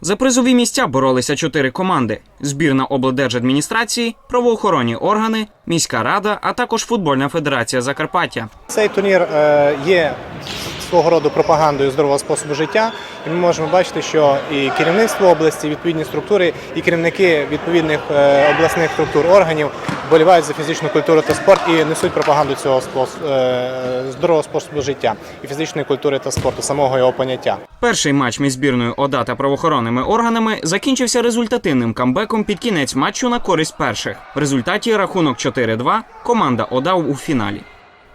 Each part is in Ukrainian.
За призові місця боролися чотири команди: збірна облдержадміністрації, правоохоронні органи, міська рада, а також футбольна федерація Закарпаття. Цей турнір е, є свого роду пропагандою здорового способу життя, і ми можемо бачити, що і керівництво області, відповідні структури, і керівники відповідних е, обласних структур органів болівають за фізичну культуру та спорт і несуть пропаганду цього е, здорового способу життя і фізичної культури та спорту, самого його поняття. Перший матч між збірною ОДА та правоохоронними органами закінчився результативним камбеком під кінець матчу на користь перших. В результаті рахунок 4-2 команда ОДА у фіналі.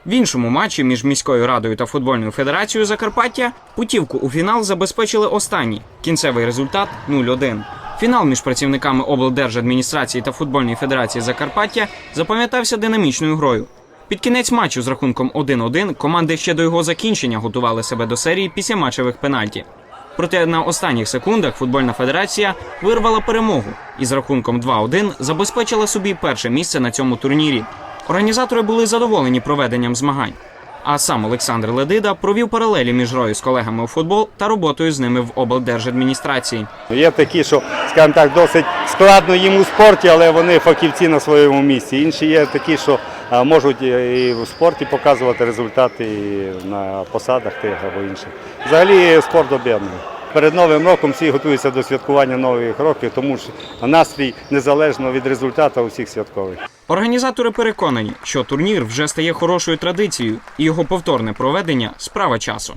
В іншому матчі між міською радою та футбольною федерацією Закарпаття путівку у фінал забезпечили останні. Кінцевий результат 0-1. Фінал між працівниками облдержадміністрації та футбольної федерації Закарпаття запам'ятався динамічною грою. Під кінець матчу з рахунком 1-1 команди ще до його закінчення готували себе до серії після матчевих пенальті. Проте на останніх секундах футбольна федерація вирвала перемогу і з рахунком 2-1 забезпечила собі перше місце на цьому турнірі. Організатори були задоволені проведенням змагань. А сам Олександр Ледида провів паралелі між грою з колегами у футбол та роботою з ними в облдержадміністрації. Є такі, що, скажімо так, досить складно їм у спорті, але вони фахівці на своєму місці. Інші є такі, що можуть і в спорті показувати результати і на посадах тих або інших. Взагалі спорт об'єднує. Перед Новим роком всі готуються до святкування нових років, тому що настрій незалежно від результату у всіх святковий. Організатори переконані, що турнір вже стає хорошою традицією, і його повторне проведення справа часу.